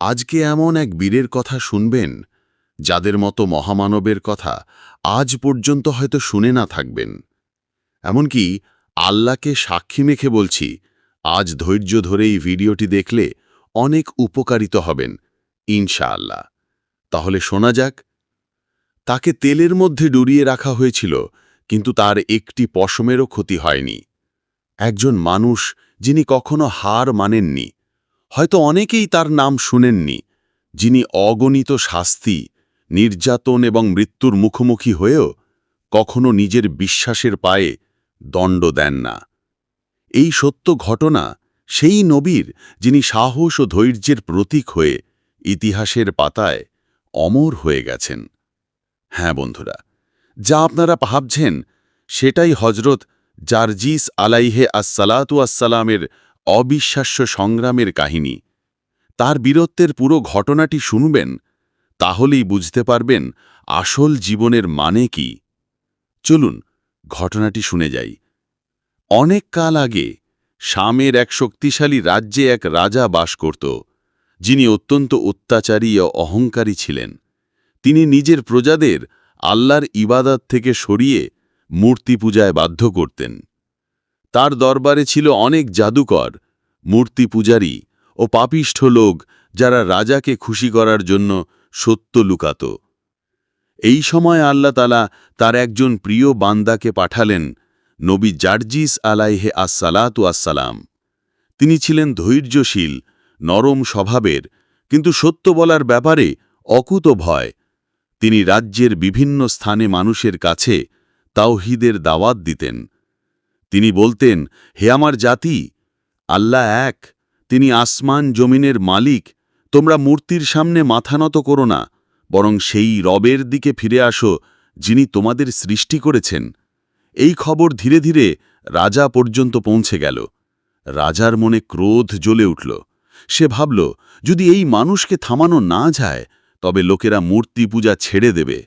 আজকে এমন এক বীরের কথা শুনবেন, যাদের মতো মহামানবের কথা আজ পর্যন্ত হয়তো শুনে না থাকবেন। এমনকি আল্লাহকে সাক্ষী মেখে বলছি, আজ ধৈর্য ধরে এই ভিডিওটি দেখলে অনেক উপকারিত হবেন, ইনশাআল্লাহ। তাহলে শোনা যাক, তাকে তেলের মধ্যে ডুরিয়ে রাখা হয়েছিল, কিন্তু তার একটি পশমেরও ক্ষতি হয়নি। একজন মানুষ যিনি কখনো হার মানেননি হয়তো অনেকেই তার নাম শুনেননি, যিনি অগণিত শাস্তি, নির্যাতন এবং মৃত্যুর মুখোমুখি হয়েও কখনো নিজের বিশ্বাসের পায়ে দণ্ড দেন না। এই সত্য ঘটনা সেই নবীর যিনি সাহস ও ধৈর্যের প্রতীক হয়ে ইতিহাসের পাতায় অমর হয়ে গেছেন। হ্যাঁ বন্ধুরা, যা আপনারা ভাবছেন সেটাই হজরত জার্জিস আলাইহে আসসালাতু আসসালামের অবিশ্বাস্য সংগ্রামের কাহিনী। তার বীরত্বের পুরো ঘটনাটি শুনবেন, তাহলেই বুঝতে পারবেন আসল জীবনের মানে কি। চলুন, ঘটনাটি শুনে যাই। অনেক কাল আগে, শামের এক শক্তিশালী রাজ্যে এক রাজা বাস করত, যিনি অত্যন্ত অত্যাচারী ও অহংকারী ছিলেন। তিনি নিজের প্রজাদের আল্লাহর ইবাদত থেকে সরিয়ে মূর্তি পূজায় বাধ্য করতেন। তার দরবারে ছিল অনেক জাদুকর মূর্তি পূজারী ও পাপিষ্ঠ লোক যারা রাজাকে খুশি করার জন্য সত্য লুকাত। এই সময় আল্লাহ তালা তার একজন প্রিয় বান্দাকে পাঠালেন নবী জার্জিস আলাইহে আসসালাতু আসসালাম। তিনি ছিলেন ধৈর্যশীল, নরম স্বভাবের, কিন্তু সত্য বলার ব্যাপারে অকুত ভয়। তিনি রাজ্যের বিভিন্ন স্থানে মানুষের কাছে তাওহিদের দাওয়াত দিতেন। তিনি বলতেন, হে আমার জাতি আল্লাহ এক, তিনি আসমান জমিনের মালিক, তোমরা মূর্তির সামনে মাথা নত করো না, বরং সেই রবের দিকে ফিরে আসো, যিনি তোমাদের সৃষ্টি করেছেন। এই খবর ধীরে ধীরে রাজা পর্যন্ত পৌঁছে গেল। রাজার মনে ক্রোধ জ্বলে উঠল। সে ভাবল, যদি এই মানুষকে থামানো না যায়, তবে লোকেরা মূর্তি পূজা ছেড়ে দেবে।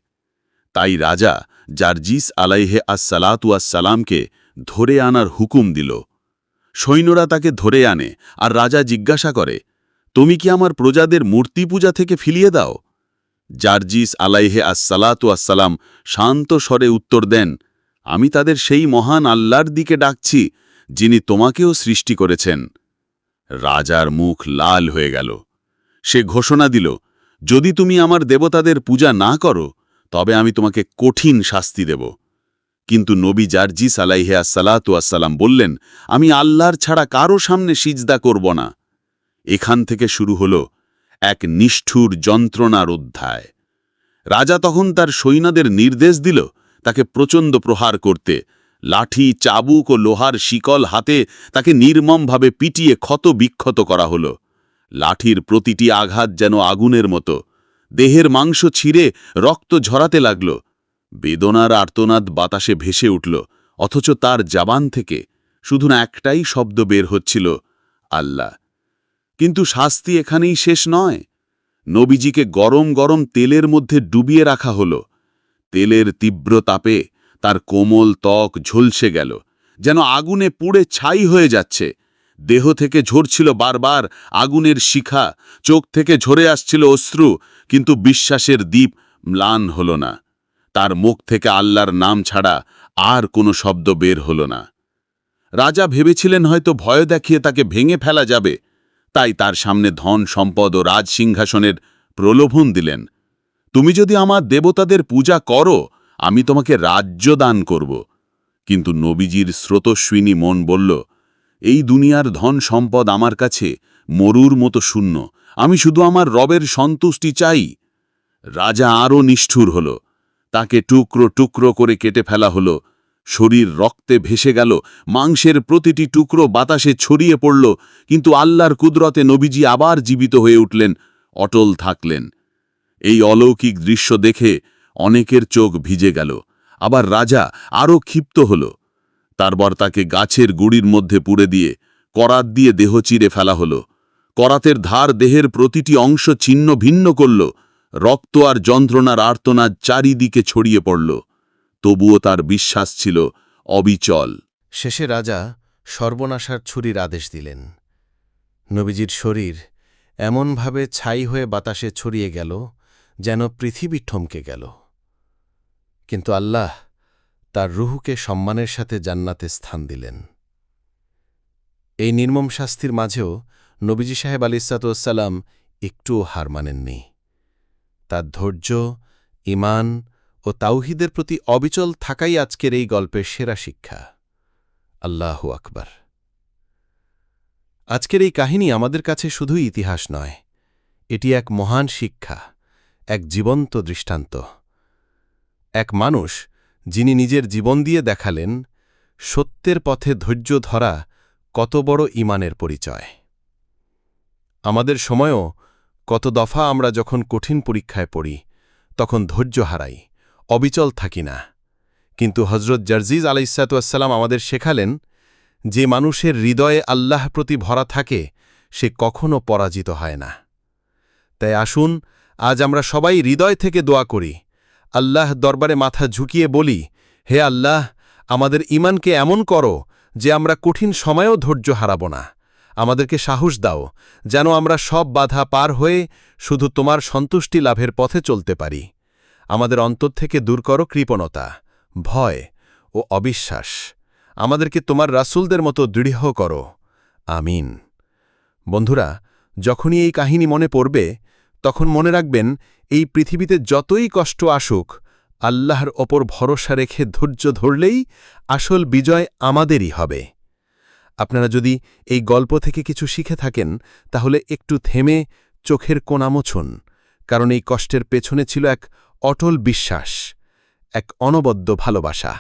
তাই রাজা জার্জিস আলাইহে আসসালাতু আসসালামকে ধরে আনার হুকুম দিল। সৈন্যরা তাকে ধরে আনে আর রাজা জিজ্ঞাসা করে, তুমি কি আমার প্রজাদের মূর্তি পূজা থেকে ফিরিয়ে দাও? জার্জিস আলাইহে আসসালাতু আসসালাম শান্ত স্বরে উত্তর দেন, আমি তাদের সেই মহান আল্লাহর দিকে ডাকছি, যিনি তোমাকেও সৃষ্টি করেছেন। রাজার মুখ লাল হয়ে গেল। সে ঘোষণা দিল, যদি তুমি আমার দেবতাদের পূজা না করো, তবে আমি তোমাকে কঠিন শাস্তি দেব। কিন্তু নবী জার্জিস আলাইহে আসসালাতু আসসালাম বললেন, আমি আল্লাহর ছাড়া কারও সামনে সিজদা করব না। এখান থেকে শুরু হল এক নিষ্ঠুর যন্ত্রণার অধ্যায়। রাজা তখন তার সৈন্যদের নির্দেশ দিল তাকে প্রচণ্ড প্রহার করতে। লাঠি, চাবুক ও লোহার শিকল হাতে তাকে নির্মমভাবে পিটিয়ে ক্ষত বিক্ষত করা হল। লাঠির প্রতিটি আঘাত যেন আগুনের মতো। দেহের মাংস ছিঁড়ে রক্ত ঝরাতে লাগল। বেদনার আর্তনাদ বাতাসে ভেসে উঠল, অথচ তার জাবান থেকে শুধু না একটাই শব্দ বের হচ্ছিল, আল্লাহ। কিন্তু শাস্তি এখানেই শেষ নয়। নবীজিকে গরম গরম তেলের মধ্যে ডুবিয়ে রাখা হল। তেলের তীব্র তাপে তার কোমল ত্বক ঝলসে গেল, যেন আগুনে পুড়ে ছাই হয়ে যাচ্ছে। দেহ থেকে ঝরছিল বারবার আগুনের শিখা, চোখ থেকে ঝরে আসছিল অশ্রু, কিন্তু বিশ্বাসের দ্বীপ ম্লান হল না। তার মুখ থেকে আল্লাহর নাম ছাড়া আর কোনো শব্দ বের হল না। রাজা ভেবেছিলেন হয়তো ভয় দেখিয়ে তাকে ভেঙে ফেলা যাবে। তাই তার সামনে ধন, সম্পদ ও রাজসিংহাসনের প্রলোভন দিলেন। তুমি যদি আমার দেবতাদের পূজা করো, আমি তোমাকে রাজ্য দান করব। কিন্তু নবীজির স্রোতস্বিনী মন বলল, এই দুনিয়ার ধন, সম্পদ আমার কাছে মরুর মতো শূন্য। আমি শুধু আমার রবের সন্তুষ্টি চাই। রাজা আরও নিষ্ঠুর হল। তাকে টুকরো টুকরো করে কেটে ফেলা হলো। শরীর রক্তে ভেসে গেল, মাংসের প্রতিটি টুকরো বাতাসে ছড়িয়ে পড়ল, কিন্তু আল্লাহর কুদরতে নবীজি আবার জীবিত হয়ে উঠলেন, অটল থাকলেন। এই অলৌকিক দৃশ্য দেখে অনেকের চোখ ভিজে গেল, আবার রাজা আরও ক্ষিপ্ত হল। তারপর তাকে গাছের গুড়ির মধ্যে পুড়ে দিয়ে করাত দিয়ে দেহ চিরে ফেলা হল। করাতের ধার দেহের প্রতিটি অংশ ছিন্ন ভিন্ন করল। রক্ত আর যন্ত্রণার আর্তনাদ চারিদিকে ছড়িয়ে পড়ল। তবুও তার বিশ্বাস ছিল অবিচল। শেষে রাজা সর্বনাশার ছুরির আদেশ দিলেন। নবীজির শরীর এমনভাবে ছাই হয়ে বাতাসে ছড়িয়ে গেল যেন পৃথিবী ঠমকে গেল। কিন্তু আল্লাহ তার রুহুকে সম্মানের সাথে জান্নাতে স্থান দিলেন। এই নির্মম শাস্তির মাঝেও নবীজি সাহেব আলিসাতুসাল্লাম একটুও হার মানেননি। তার ধৈর্য ইমান ও তাওহিদের প্রতি অবিচল থাকাই আজকের এই গল্পের সেরা শিক্ষা। আল্লাহ আকবার। আজকের এই কাহিনী আমাদের কাছে শুধুই ইতিহাস নয়, এটি এক মহান শিক্ষা, এক জীবন্ত দৃষ্টান্ত। এক মানুষ যিনি নিজের জীবন দিয়ে দেখালেন সত্যের পথে ধৈর্য ধরা কত বড় ইমানের পরিচয়। আমাদের সময়ও কত দফা আমরা যখন কঠিন পরীক্ষায় পড়ি, তখন ধৈর্য হারাই, অবিচল থাকি না। কিন্তু হজরত জার্জিজ আলাইসাতুয়াসাল্লাম আমাদের শেখালেন যে মানুষের হৃদয়ে আল্লাহ প্রতি ভরা থাকে, সে কখনো পরাজিত হয় না। তাই আসুন, আজ আমরা সবাই হৃদয় থেকে দোয়া করি, আল্লাহ দরবারে মাথা ঝুঁকিয়ে বলি, হে আল্লাহ, আমাদের ইমানকে এমন করো যে আমরা কঠিন সময়েও ধৈর্য হারাব না। আমাদেরকে সাহস দাও, যেন আমরা সব বাধা পার হয়ে শুধু তোমার সন্তুষ্টি লাভের পথে চলতে পারি। আমাদের অন্তর থেকে দূর করো কৃপণতা, ভয় ও অবিশ্বাস। আমাদেরকে তোমার রাসুলদের মতো দৃঢ় করো। আমিন। বন্ধুরা, যখনই এই কাহিনী মনে পড়বে, তখন মনে রাখবেন, এই পৃথিবীতে যতই কষ্ট আসুক, আল্লাহর ওপর ভরসা রেখে ধৈর্য ধরলেই আসল বিজয় আমাদেরই হবে। আপনারা যদি এই গল্প থেকে কিছু শিখে থাকেন, তাহলে একটু থেমে চোখের কোনা মোছুন কারণ এই কষ্টের পেছনে ছিল এক অটল বিশ্বাস, এক অনবদ্য ভালোবাসা।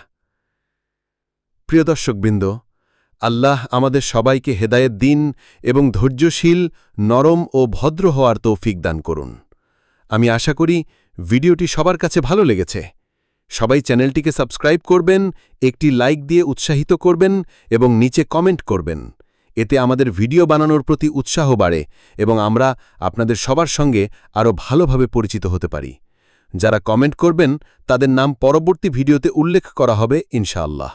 প্রিয় দর্শকবৃন্দ, আল্লাহ আমাদের সবাইকে হেদায়েত দিন এবং ধৈর্যশীল, নরম ও ভদ্র হওয়ার তৌফিক দান করুন। আমি আশা করি ভিডিওটি সবার কাছে ভালো লেগেছে। সবাই চ্যানেলটিকে সাবস্ক্রাইব করবেন, একটি লাইক দিয়ে উৎসাহিত করবেন এবং নিচে কমেন্ট করবেন। এতে আমাদের ভিডিও বানানোর প্রতি উৎসাহ বাড়ে এবং আমরা আপনাদের সবার সঙ্গে আরও ভালোভাবে পরিচিত হতে পারি। যারা কমেন্ট করবেন, তাদের নাম পরবর্তী ভিডিওতে উল্লেখ করা হবে, ইনশাআল্লাহ।